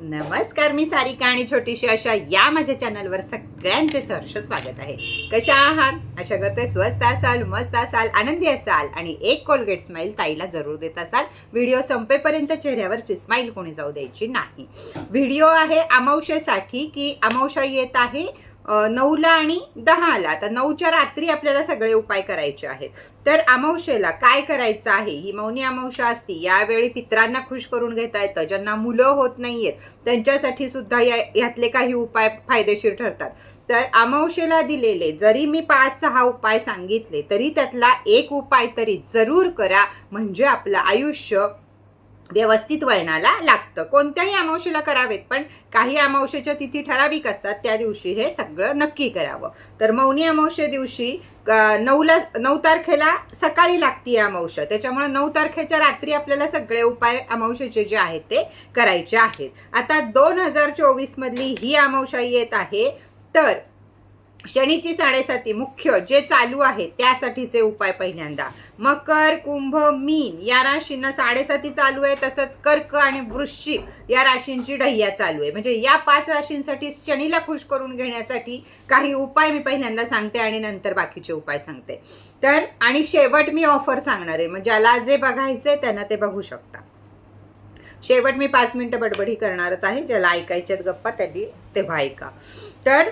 नमस्कार मी सारिका आणि छोटीशी अशा या माझ्या चॅनलवर सगळ्यांचे सहर्ष स्वागत आहे. कशा आहात? अशा करते स्वस्त असाल मस्त असाल आनंदी असाल आणि एक कोलगेट स्माईल ताईला जरूर देत असाल. व्हिडिओ संपेपर्यंत चेहऱ्यावरची स्माईल कोणी जाऊ द्यायची नाही. व्हिडिओ आहे अमावशेसाठी की अमावशा येत आहे? नऊला आणि दहाला. तर नऊच्या रात्री आपल्याला सगळे उपाय करायचे आहेत. तर अमावशेला काय करायचं आहे? ही मौनी अमावशा असती. यावेळी पित्रांना खुश करून घेता येतं. ज्यांना मुलं होत नाहीयेत त्यांच्यासाठी सुद्धा या यातले काही उपाय फायदेशीर ठरतात. तर अमावशेला दिलेले जरी मी पाच सहा उपाय सांगितले तरी त्यातला एक उपाय तरी जरूर करा. म्हणजे आपलं आयुष्य व्यवस्थित वळणाला लागतं. कोणत्याही अमावशेला करावेत पण काही अमावशेच्या तिथी ठराविक असतात त्या दिवशी हे सगळं नक्की करावं. तर मौनी अमावशे दिवशी नऊला नऊ तारखेला सकाळी लागती अमावस्या त्याच्यामुळे नऊ तारखेच्या रात्री आपल्याला सगळे उपाय अमावशेचे जे आहेत ते करायचे आहेत. आता दोन हजार चोवीस मधली ही अमावशा येत आहे तर शनीची साडेसाती मुख्य जे चालू आहे त्यासाठीचे उपाय पहिल्यांदा. मकर कुंभ मीन या राशींना साडेसाती चालू आहे तसंच कर्क आणि वृश्चिक या राशींची ढह्या चालू आहे. म्हणजे या पाच राशींसाठी शनीला खुश करून घेण्यासाठी काही उपाय मी पहिल्यांदा सांगते आणि नंतर बाकीचे उपाय सांगते. तर आणि शेवट मी ऑफर सांगणार आहे. म्हणजे ज्याला जे बघायचे त्यांना ते बघू शकता. शेवट मी पाच मिनिटं बडबडी करणारच आहे. ज्याला ऐकायच्यात गप्पा त्यांनी तेव्हा ऐका. तर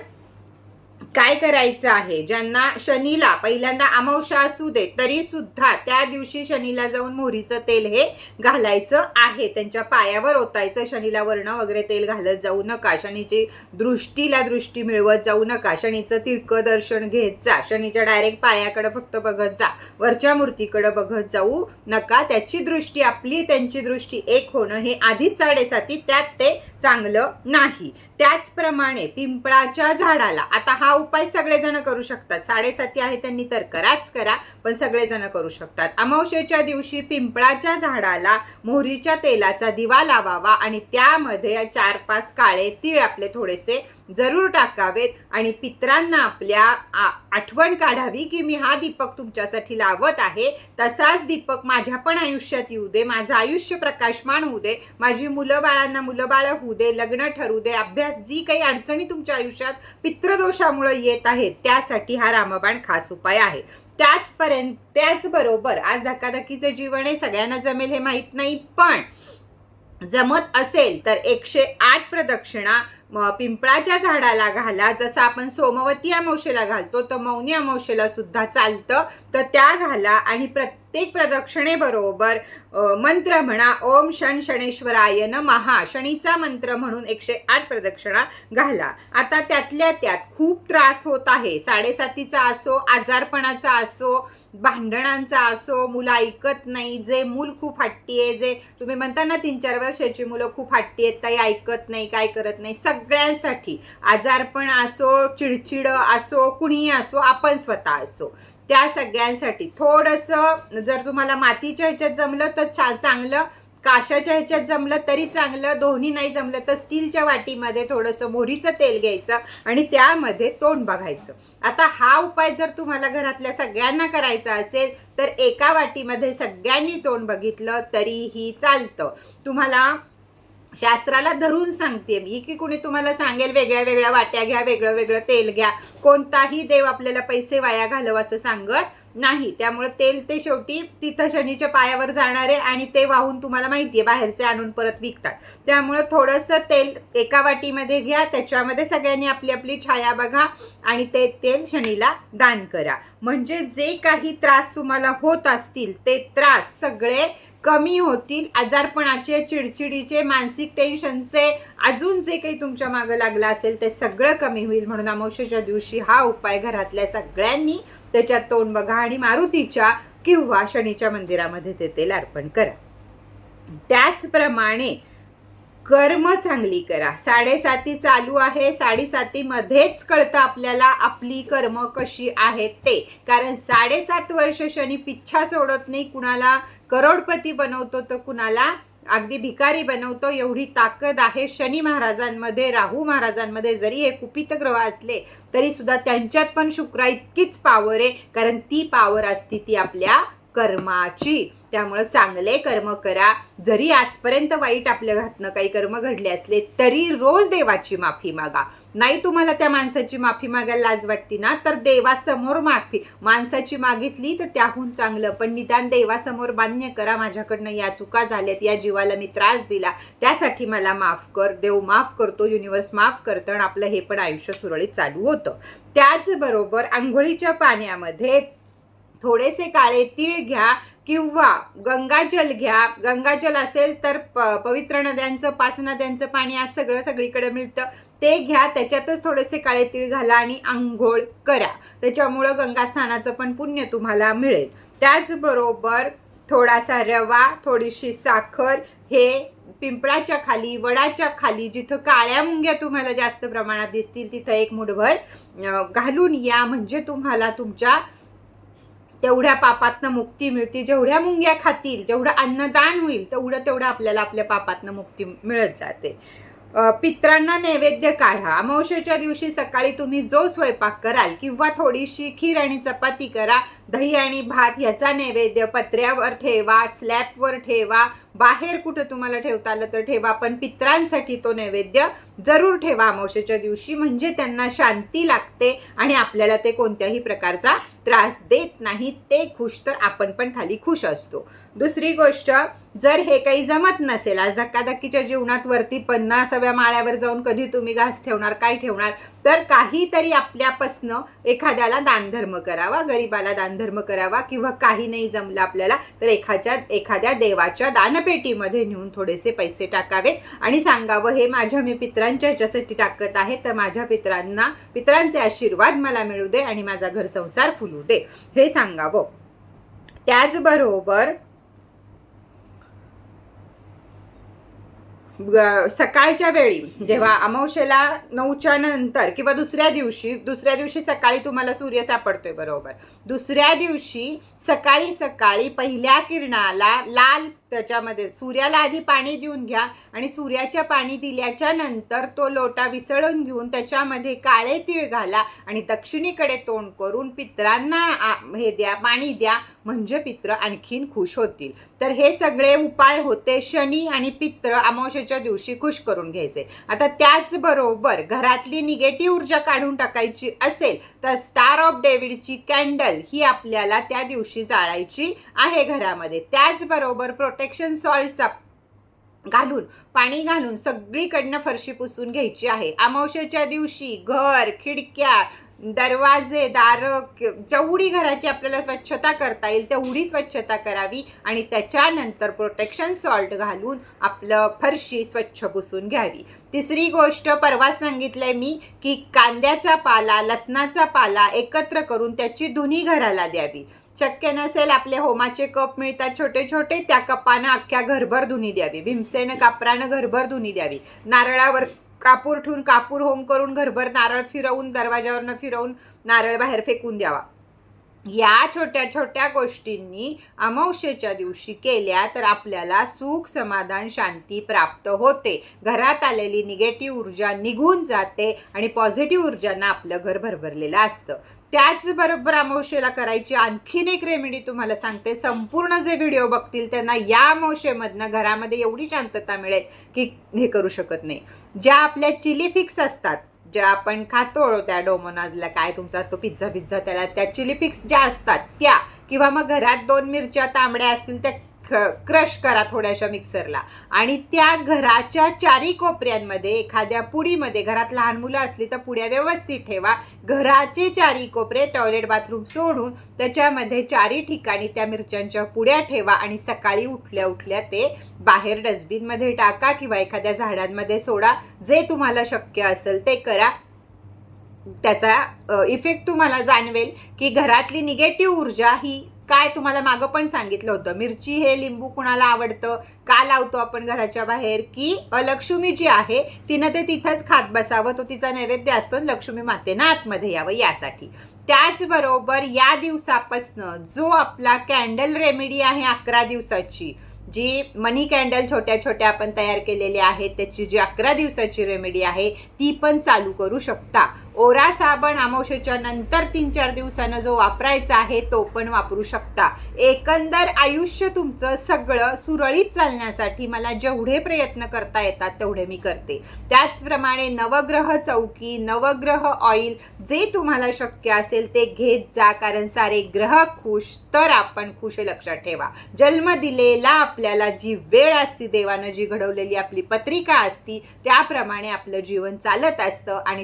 काय करायचं आहे? ज्यांना शनीला पहिल्यांदा अमावश्या असू दे तरी सुद्धा त्या दिवशी शनीला जाऊन मोहरीचं तेल हे घालायचं आहे. त्यांच्या पायावर ओतायचं शनीला वर्ण वगैरे तेल घालत जाऊ नका. शनीची दृष्टीला दृष्टी मिळवत जाऊ नका. शनीचं तिरकं दर्शन घेत जा. शनीच्या डायरेक्ट पायाकडे फक्त बघत जा. वरच्या मूर्तीकडे बघत जाऊ नका. त्याची दृष्टी आपली त्यांची दृष्टी एक होणं हे आधीच साडेसाती. त्यात ते चांगलं नाही. त्याचप्रमाणे पिंपळाच्या झाडाला आता हा उपाय सगळेजण करू शकतात. साडेसाती आहे त्यांनी तर कराच करा पण सगळेजण करू शकतात. अमावशेच्या दिवशी पिंपळाच्या झाडाला मोहरीच्या तेलाचा दिवा लावावा आणि त्यामध्ये चार पाच काळे तीळ आपले थोडेसे जरूर टाकावेत आणि पित्रांना आपल्या आठवण काढावी की मी हा दीपक तुमच्यासाठी लावत आहे. तसाच दीपक माझ्या पण आयुष्यात येऊ दे माझं आयुष्य प्रकाशमान होऊ दे. माझी मुलं बाळांना मुलं बाळ होऊ दे लग्न ठरू दे अभ्यास जी काही अडचणी तुमच्या आयुष्यात पित्रदोषामुळे येत आहेत त्यासाठी हा रामबाण खास उपाय आहे. त्याचपर्यंत त्याचबरोबर आज धकाधकीचं जीवन आहे सगळ्यांना जमेल हे माहीत नाही पण जमत असेल तर एकशे आठ प्रदक्षिणा पिंपळाच्या झाडाला घाला. जसं आपण सोमवती अमावशेला घालतो तर मौनी अमावशेला सुद्धा चालतं. तर त्या घाला आणि प्रत्येक प्रदक्षिणेबरोबर मंत्र म्हणा ओम शन शनेश्वराय महा शनीचा मंत्र म्हणून एकशे आठ प्रदक्षिणा घाला. आता त्यातल्या त्यात खूप त्रास होत आहे. साडेसातीचा असो आजारपणाचा असो भांडणांचा असो मुलं ऐकत नाही जे मूल खूप हट्टी आहे जे तुम्ही म्हणता ना तीन चार वर्षाची मुलं खूप हट्टी आहेत काही ऐकत नाही काय करत नाही सगळ्यांसाठी आजारपण असो चिडचिड असो कुणीही असो आपण स्वतः असो त्या सगळ्यांसाठी. थोडंसं जर तुम्हाला मातीच्या ह्याच्यात जमलं तर चा चांगलं काशाच्या ह्याच्यात जमलं तरी चांगलं दोन्ही नाही जमलं तर स्टीलच्या वाटीमध्ये थोडंसं मोहरीचं तेल घ्यायचं आणि त्यामध्ये तोंड बघायचं. आता हा उपाय जर तुम्हाला घरातल्या सगळ्यांना करायचा असेल तर एका वाटीमध्ये सगळ्यांनी तोंड बघितलं तरीही चालतं. तुम्हाला शास्त्राला धरून सांगते मी की कुणी तुम्हाला सांगेल वेगळ्या वेगळ्या वाट्या घ्या वेगळं वेगळं तेल घ्या कोणताही देव आपल्याला पैसे वाया घालव असं सांगत नाही. त्यामुळे तेल ते शेवटी तिथं शनीच्या पायावर जाणार आहे आणि ते वाहून तुम्हाला माहिती आहे बाहेरचे आणून परत विकतात. त्यामुळे थोडंसं तेल एका वाटीमध्ये घ्या त्याच्यामध्ये सगळ्यांनी आपली आपली छाया बघा आणि ते तेल शनीला दान करा. म्हणजे जे काही त्रास तुम्हाला होत असतील ते त्रास सगळे कमी होतील. आजारपणाचे चिडचिडीचे मानसिक टेन्शनचे अजून जे काही तुमच्या मागं लागलं असेल ते सगळं कमी होईल. म्हणून अमावश्याच्या दिवशी हा उपाय घरातल्या सगळ्यांनी त्याच्यात तोंड बघा आणि मारुतीच्या किंवा शनीच्या मंदिरामध्ये ते तेल अर्पण करा. त्याचप्रमाणे कर्म चांगली करा. साडेसाती चालू आहे. साडेसातीमध्येच कळतं आपल्याला आपली कर्म कशी आहेत ते. कारण साडेसात वर्ष शनी पिच्छा सोडत नाही. कुणाला करोडपती बनवतो तर कुणाला अगदी भिकारी बनवतो एवढी ताकद आहे शनी महाराजांमध्ये राहू महाराजांमध्ये जरी हे कुपित ग्रह असले तरी सुद्धा त्यांच्यात पण शुक्रा इतकीच पावर आहे कारण ती पावर असती ती आपल्या कर्माची. त्यामुळं चांगले कर्म करा. जरी आजपर्यंत वाईट आपल्या घातनं काही कर्म घडले असले तरी रोज देवाची माफी मागा. नाही तुम्हाला त्या माणसाची माफी मागायला लाज वाटती ना? तर देवासमोर माफी. माणसाची मागितली तर त्याहून चांगलं. पण निदान देवासमोर मान्य करा माझ्याकडनं या चुका झाल्यात या जीवाला मी त्रास दिला. त्यासाठी मला माफ कर. देव माफ करतो युनिवर्स माफ करतं आणि आपलं हे पण आयुष्य सुरळीत चालू होतं. त्याचबरोबर आंघोळीच्या पाण्यामध्ये थोडेसे काळे तीळ घ्या किंवा गंगाजल घ्या. गंगाजल असेल तर प- पवित्र नद्यांचं पाच नद्यांचं पाणी आज सगळं सगळीकडे मिळतं. ते घ्या त्याच्यातच थोडेसे काळे तीळ घाला आणि आंघोळ करा. त्याच्यामुळं गंगास्नानाचं पण पुण्य तुम्हाला मिळेल. त्याचबरोबर थोडासा रवा थोडीशी साखर हे पिंपळाच्या खाली वडाच्या खाली जिथं काळ्या मुंग्या तुम्हाला जास्त प्रमाणात दिसतील तिथं एक मुठभर घालून या. म्हणजे तुम्हाला तुमच्या तेवढ्या पापातनं मुक्ती मिळते जेवढ्या मुंग्या खातील जेवढं अन्नदान होईल तेवढं तेवढं आपल्याला आपल्या पापातनं मुक्ती मिळत जाते. पित्रांना नैवेद्य काढा. अमावस्येच्या दिवशी सकाळी तुम्ही जो स्वयंपाक कराल किंवा थोडीशी खीर आणि चपाती करा दही आणि भात ह्याचा नैवेद्य पत्र्यावर ठेवा स्लॅबवर ठेवा बाहेर कुठं तुम्हाला ठेवता आलं तर ठेवा पण पित्रांसाठी तो नैवेद्य जरूर ठेवा अमावशेच्या दिवशी. म्हणजे त्यांना शांती लागते आणि आपल्याला ते कोणत्याही प्रकारचा त्रास देत नाही. ते खुश तर आपण पण खाली खुश असतो. दुसरी गोष्ट जर हे काही जमत नसेल आज धक्काधक्कीच्या जीवनात वरती पन्नासाव्या माळ्यावर जाऊन कधी तुम्ही घास ठेवणार काय ठेवणार तर काहीतरी आपल्यापासनं एखाद्याला दानधर्म करावा गरीबाला दानधर्म करावा किंवा काही नाही जमलं आपल्याला तर एखाद्या एखाद्या देवाच्या दानपेटीमध्ये नेऊन थोडेसे पैसे टाकावेत आणि सांगावं हे माझ्या मी पित्रांच्या ह्याच्यासाठी टाकत आहे तर माझ्या पित्रांना पित्रांचे आशीर्वाद मला मिळू दे आणि माझा घर संसार फुलू दे. हे सांगावं. त्याचबरोबर सकाळच्या वेळी जेव्हा अमावस्येला नऊच्या नंतर किंवा दुसऱ्या दिवशी दुसऱ्या दिवशी सकाळी तुम्हाला सूर्य सापडतोय बरोबर. दुसऱ्या दिवशी सकाळी सकाळी पहिल्या किरणाला लाल त्याच्यामध्ये सूर्याला आधी पाणी देऊन घ्या आणि सूर्याच्या पाणी दिल्याच्या नंतर तो लोटा विसळून घेऊन त्याच्यामध्ये काळे तीळ घाला आणि दक्षिणेकडे तोंड करून पित्रांना हे द्या पाणी द्या म्हणजे पित्र आणखीन खुश होतील. तर हे सगळे उपाय होते शनी आणि पित्र अमावस्येच्या दिवशी खुश करून घ्यायचे. आता त्याचबरोबर घरातली निगेटिव्ह ऊर्जा काढून टाकायची असेल तर स्टार ऑफ डेव्हिडची कॅन्डल ही आपल्याला त्या दिवशी जाळायची आहे घरामध्ये. त्याचबरोबर प्रोटेक्शन सॉल्टचा घालून पाणी घालून सगळीकडनं फरशी पुसून घ्यायची आहे. अमावश्याच्या दिवशी घर खिडक्या दरवाजे दार जेवढी घराची आपल्याला स्वच्छता करता येईल तेवढी स्वच्छता करावी आणि त्याच्यानंतर प्रोटेक्शन सॉल्ट घालून आपलं फरशी स्वच्छ पुसून घ्यावी. तिसरी गोष्ट परवा सांगितलं आहे मी की कांद्याचा पाला लसणाचा पाला एकत्र करून त्याची धुनी घराला द्यावी. शक्य नसेल आपले होमाचे कप मिळतात छोटे छोटे त्या कपानं अख्ख्या घरभर धुनी द्यावी. भीमसेनं कापरानं घरभर धुनी द्यावी. नारळावर कापूर ठेवून कापूर होम करून घरभर नारळ फिरवून दरवाजावरनं फिरवून नारळ बाहेर फेकून द्यावा. या छोट्या छोट्या गोष्टींनी अमावस्येच्या दिवशी केल्या तर आपल्याला सुख समाधान शांती प्राप्त होते. घरात आलेली निगेटिव्ह ऊर्जा निघून जाते आणि पॉझिटिव्ह ऊर्जांना आपलं घर भरभरलेलं असतं. त्याचबरोबर अमावस्येला करायची आणखीन एक रेमेडी तुम्हाला सांगते. संपूर्ण जे व्हिडिओ बघतील त्यांना या अमावस्येमधनं घरामध्ये एवढी शांतता मिळेल की हे करू शकत नाही. ज्या आपल्या चिली फिक्स असतात ज्या आपण खातो त्या डोमोनाजला काय तुमचा असतो पिझ्झा पिझ्झा त्याला त्या चिली पिक्स ज्या असतात त्या. किंवा मग घरात दोन मिरच्या तांबड्या असतील त्या क्रश करा थोड्याशा मिक्सरला आणि त्या घराच्या चारी कोपऱ्यांमध्ये एखाद्या पुडीमध्ये घरात लहान मुलं असली तर पुड्या व्यवस्थित ठेवा. घराचे चारी कोपरे टॉयलेट बाथरूम सोडून त्याच्यामध्ये चारी ठिकाणी त्या मिरच्यांच्या पुड्या ठेवा आणि सकाळी उठल्या उठल्या ते बाहेर डस्टबिनमध्ये टाका किंवा एखाद्या झाडांमध्ये सोडा. जे तुम्हाला शक्य असेल ते करा. त्याचा इफेक्ट तुम्हाला जाणवेल की घरातली निगेटिव्ह ऊर्जा ही काय तुम्हाला मागं पण सांगितलं होतं? मिरची हे लिंबू कुणाला आवडतं? का लावतो आपण घराच्या बाहेर? की लक्ष्मी जी आहे तिनं ते तिथंच खात बसावं तो तिचा नैवेद्य असतो लक्ष्मी मातेनं आतमध्ये यावं यासाठी. त्याचबरोबर या दिवसापासनं जो आपला कॅन्डल रेमेडी आहे अकरा दिवसाची जी मनी कॅन्डल छोट्या छोट्या आपण तयार केलेल्या आहेत त्याची जी अकरा दिवसाची रेमेडी आहे ती पण चालू करू शकता. ओरा साबण अमावशेच्या नंतर तीन चार दिवसानं जो वापरायचा आहे तो पण वापरू शकता. एकंदर आयुष्य तुमचं सगळं सुरळीत चालण्यासाठी मला जेवढे प्रयत्न करता येतात तेवढे मी करते. त्याचप्रमाणे नवग्रह चौकी नवग्रह ऑइल जे तुम्हाला शक्य असेल ते घेत जा कारण सारे ग्रह खुश तर आपण खुश लक्षात ठेवा. जन्म दिलेला आपल्याला जी वेळ असती देवानं जी घडवलेली आपली पत्रिका असती त्याप्रमाणे आपलं जीवन चालत असतं आणि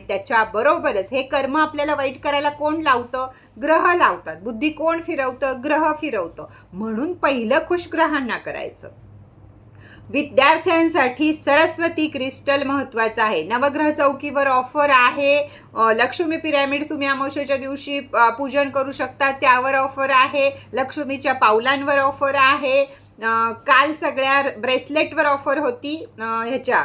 बरोबरच. हे कर्म आपल्याला वाईट करायला कोण लावतं? ग्रह लावतात. बुद्धी कोण फिरवतं? ग्रह फिरवतं. म्हणून पहिलं खुश ग्रहांना करायचं. विद्यार्थ्यांसाठी सरस्वती क्रिस्टल महत्वाचं आहे. नवग्रह चौकीवर ऑफर आहे. लक्ष्मी पिरॅमिड तुम्ही अमावस्येच्या दिवशी पूजन करू शकता. त्यावर ऑफर आहे. लक्ष्मीच्या पावलांवर ऑफर आहे. काल सगळ्या ब्रेसलेटवर ऑफर होती. ह्याच्या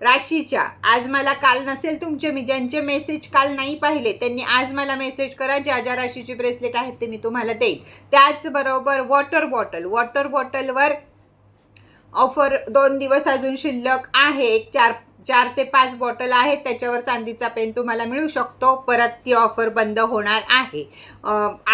राशीच्या. आज मला काल नसेल तुमचे मी ज्यांचे मेसेज काल नाही पाहिले त्यांनी आज मला मेसेज करा ज्या ज्या राशीची ब्रेसलेट आहेत ते मी तुम्हाला देईन. त्याचबरोबर वॉटर बॉटल वॉटर बॉटलवर ऑफर दोन दिवस अजून शिल्लक आहे. एक चार चार ते पाच बॉटल आहेत. त्याच्यावर चांदीचा पेन तुम्हाला मिळू शकतो. परत ती ऑफर बंद होणार आहे.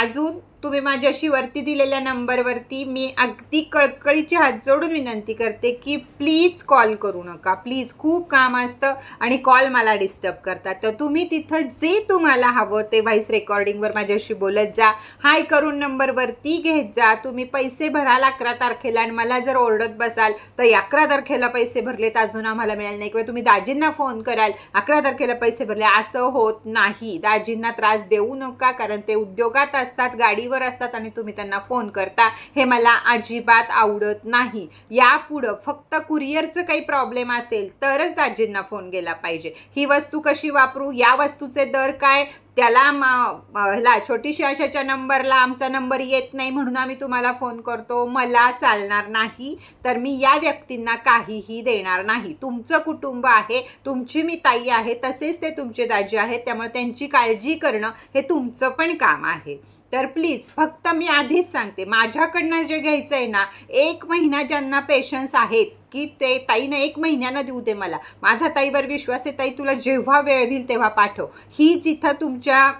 अजून तुम्ही माझ्याशी वरती दिलेल्या नंबरवरती मी अगदी कळकळीची हात जोडून विनंती करते की प्लीज कॉल करू नका. प्लीज खूप काम असतं आणि कॉल मला डिस्टर्ब करतात. तर तुम्ही तिथं जे तुम्हाला हवं ते व्हॉइस रेकॉर्डिंगवर माझ्याशी बोलत जा. हाय करून नंबरवरती घेत जा. तुम्ही पैसे भराल अकरा तारखेला आणि मला जर ओरडत बसाल तर अकरा तारखेला पैसे भरले तर अजून आम्हाला मिळाले नाही. किंवा तुम्ही दाजींना फोन कराल अकरा तारखेला पैसे भरले. असं होत नाही. दाजींना त्रास देऊ नका कारण ते उद्योगात असतात गाडीवर असतात आणि तुम्ही त्यांना फोन करता हे मला अजिबात आवडत नाही. यापुढं फक्त कुरिअरचं काही प्रॉब्लेम असेल तरच दाजींना फोन गेला पाहिजे. ही वस्तू कशी वापरू या वस्तूचे दर काय त्याला म- ह्याला छोटीशी अशाच्या नंबरला आमचा नंबर येत नाही म्हणून आम्ही तुम्हाला फोन करतो. मला चालणार नाही तर मी या व्यक्तींना काहीही देणार नाही. तुमचं कुटुंब आहे तुमची मी ताई आहे तसेच ते तुमचे दाजी आहेत त्यामुळे त्यांची काळजी करणं हे तुमचं पण काम आहे. तर प्लीज फक्त मी आधीच सांगते माझ्याकडनं जे घ्यायचं आहे ना एक महिना ज्यांना पेशन्स आहेत की ते ताईनं एक महिन्यानं देऊ दे मला. माझा ताईवर विश्वास आहे ताई तुला जेव्हा वेळ येईल तेव्हा पाठव. ही जिथं तुमच्या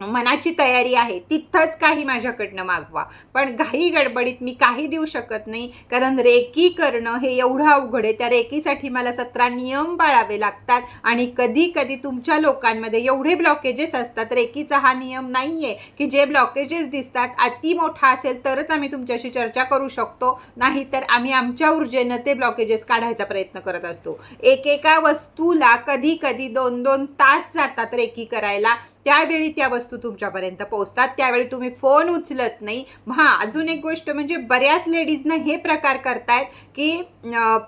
मनाची तयारी आहे तिथंच काही माझ्याकडनं मागवा. पण घाई गडबडीत मी काही देऊ शकत नाही कारण रेकी करणं हे एवढं अवघड आहे. त्या रेकीसाठी मला सतरा नियम पाळावे लागतात आणि कधी कधी तुमच्या लोकांमध्ये एवढे ब्लॉकेजेस असतात रेकीचा हा नियम नाही आहे की जे ब्लॉकेजेस दिसतात अति मोठा असेल तरच आम्ही तुमच्याशी चर्चा करू शकतो नाहीतर आम्ही आमच्या ऊर्जेनं ते ब्लॉकेजेस काढायचा प्रयत्न करत असतो. एकेका वस्तूला कधी कधी दोन दोन तास जातात रेकी करायला त्यावेळी त्या वस्तू तुमच्यापर्यंत पोहोचतात. त्यावेळी तुम्ही फोन उचलत नाही. हां अजून एक गोष्ट म्हणजे बऱ्याच लेडीजनं हे प्रकार करतायत की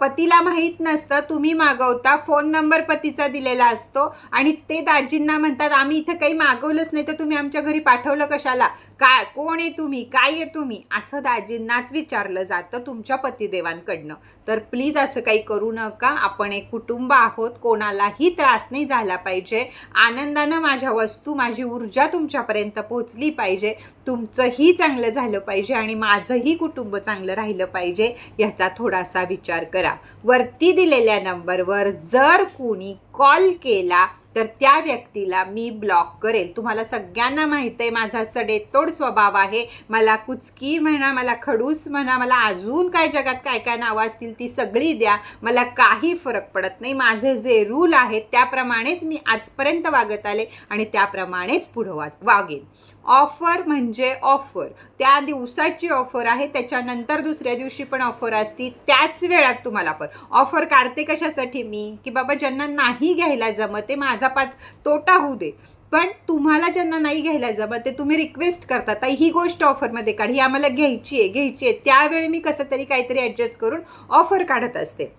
पतीला माहीत नसतं तुम्ही मागवता फोन नंबर पतीचा दिलेला असतो आणि ते दाजींना म्हणतात आम्ही इथं काही मागवलंच नाही तर तुम्ही आमच्या घरी पाठवलं कशाला? काय कोण आहे तुम्ही? काय आहे तुम्ही? असं दाजींनाच विचारलं जातं तुमच्या पतिदेवांकडनं. तर प्लीज असं काही करू नका. आपण एक कुटुंब आहोत. कोणालाही त्रास नाही झाला पाहिजे. आनंदानं माझ्या वस्तू माझी ऊर्जा तुमच्यापर्यंत पोहोचली पाहिजे. तुमचंही चांगलं झालं पाहिजे आणि माझंही कुटुंब चांगलं राहिलं पाहिजे याचा थोडासा विचार करा. वरती दिलेल्या नंबरवर जर कोणी कॉल केला तर त्या व्यक्तीला मी ब्लॉक करेल. तुम्हाला सगळ्यांना माहीत आहे माझा सडेतोड स्वभाव आहे. मला कुचकी म्हणा मला खडूस म्हणा मला अजून काय जगात काय काय नावं असतील ती सगळी द्या. मला काही फरक पडत नाही. माझे जे रूल आहेत त्याप्रमाणेच मी आजपर्यंत वागत आले आणि त्याप्रमाणेच पुढं वा वागेन. ऑफर म्हणजे ऑफर. त्या दिवसाची ऑफर आहे त्याच्यानंतर दुसऱ्या दिवशी पण ऑफर असती त्याच वेळात तुम्हाला पण. ऑफर काढते कशासाठी मी? की बाबा ज्यांना नाही घ्यायला जमत ते माझा पाच तोटा होऊ दे. पण तुम्हाला ज्यांना नाही घ्यायला जमत ते तुम्ही रिक्वेस्ट करता ताई ही गोष्ट ऑफरमध्ये काढ ही आम्हाला घ्यायची आहे घ्यायची आहे. त्यावेळी मी कसं तरी काहीतरी ॲडजस्ट करून ऑफर काढत असते.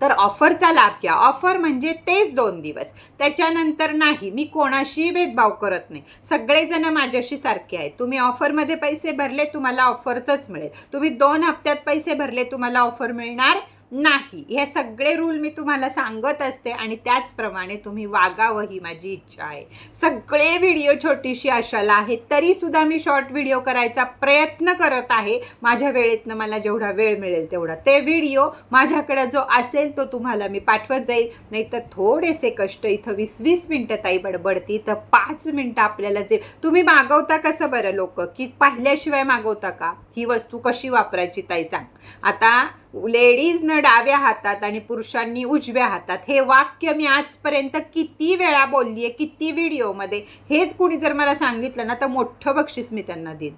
तर ऑफरचा लाभ घ्या. ऑफर म्हणजे तेच दोन दिवस. त्याच्यानंतर नाही मी कोणाशीही भेदभाव करत नाही. सगळेजण माझ्याशी सारखे आहेत. तुम्ही ऑफरमध्ये पैसे भरले तुम्हाला ऑफरचंच मिळेल. तुम्ही दोन हप्त्यात पैसे भरले तुम्हाला ऑफर मिळणार नाही. हे सगळे रूल मी तुम्हाला सांगत असते आणि त्याचप्रमाणे तुम्ही वागावं ही माझी इच्छा आहे. सगळे व्हिडिओ छोटीशी अशाला आहेत तरी सुद्धा मी शॉर्ट व्हिडिओ करायचा प्रयत्न करत आहे. माझ्या वेळेतनं मला जेवढा वेळ मिळेल तेवढा. ते व्हिडिओ माझ्याकडे जो असेल तो तुम्हाला मी पाठवत जाईल. नाहीतर थोडेसे कष्ट इथं वीस वीस मिनटं ताई बडबडती. तर पाच मिनटं आपल्याला जे तुम्ही मागवता कसं बरं लोक? की पाहिल्याशिवाय मागवता का? ही वस्तू कशी वापरायची ताई सांग. आता लेडीजनं डाव्या हातात आणि पुरुषांनी उजव्या हातात. हे वाक्य मी आजपर्यंत किती वेळा बोलली आहे किती व्हिडिओमध्ये हेच कुणी जर मला सांगितलं ना तर मोठं बक्षीस मी त्यांना देईन.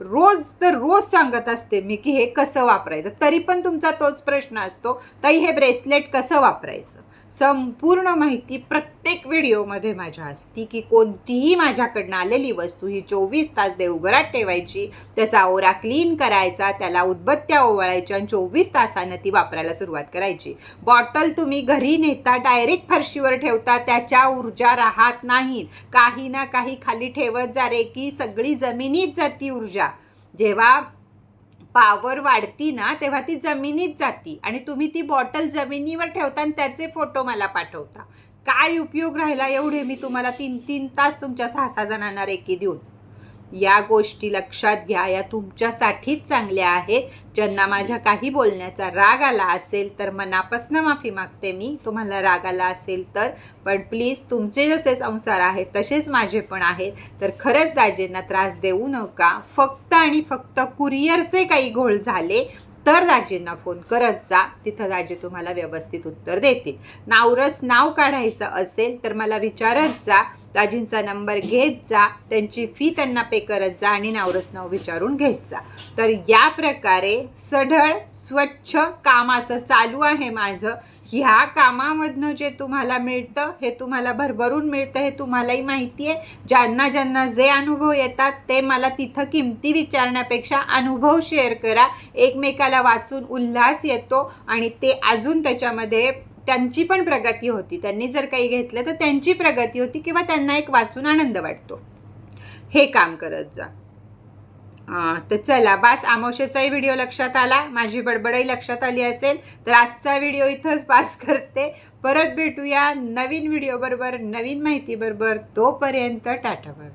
रोज तर रोज सांगत असते मी की हे कसं वापरायचं. तरी पण तुमचा तोच प्रश्न असतो ताई हे ब्रेसलेट कसं वापरायचं? संपूर्ण माहिती प्रत्येक व्हिडिओमध्ये माझ्या असती की कोणतीही माझ्याकडनं आलेली वस्तू ही चोवीस तास देवघरात ठेवायची त्याचा ओरा क्लीन करायचा त्याला उदबत्त्या ओवाळायच्या आणि चोवीस तासानं ती वापरायला सुरुवात करायची. बॉटल तुम्ही घरी नेता डायरेक्ट फरशीवर ठेवता त्याच्या ऊर्जा राहत नाहीत. काही ना काही खाली ठेवत जा रे की सगळी जमिनीत जाती ऊर्जा. जेव्हा पावर वाढती ना तेव्हा ती जमिनीत जाती. आणि तुम्ही ती बॉटल जमिनीवर ठेवता आणि त्याचे फोटो मला पाठवता. काय उपयोग राहिला एवढे? मी तुम्हाला तीन तीन तास तुमच्या सहा सहा जणांना रेकी देऊन. या गोष्टी लक्षात घ्या. या तुमच्यासाठीच चांगल्या आहेत. ज्यांना माझ्या काही बोलण्याचा राग आला असेल तर मनापासून माफी मागते मी. तुम्हाला राग आला असेल तर. पण प्लीज तुमचे जसे संसार आहेत तसेच माझे पण आहेत. तर खरंच दाजेंना त्रास देऊ नका. फक्त आणि फक्त कुरिअरचे काही घोळ झाले. तर दाजींना फोन करत जा. तिथं दाजी तुम्हाला व्यवस्थित उत्तर देतील. नावरस नाव काढायचं असेल तर मला विचारत जा. दाजींचा नंबर घेत जा. त्यांची फी त्यांना पे करत जा आणि नावरस नाव विचारून घेत जा. तर या प्रकारे सढळ स्वच्छ काम असं चालू आहे माझं. ह्या कामामधनं जे तुम्हाला मिळतं हे तुम्हाला भरभरून मिळतं हे तुम्हालाही माहिती आहे. ज्यांना ज्यांना जे अनुभव येतात ते मला तिथं किमती विचारण्यापेक्षा अनुभव शेअर करा. एकमेकाला वाचून उल्हास येतो आणि ते अजून त्याच्यामध्ये त्यांची पण प्रगती होती. त्यांनी जर काही घेतलं तर त्यांची प्रगती होती किंवा त्यांना एक वाचून आनंद वाटतो. हे काम करत जा. तर चला बास आमोशेचाही व्हिडिओ लक्षात आला. माझी बडबडही लक्षात आली असेल तर आजचा व्हिडिओ इथंच पास करते. परत भेटूया नवीन व्हिडिओबरोबर नवीन माहितीबरोबर. तोपर्यंत टाटा बाय.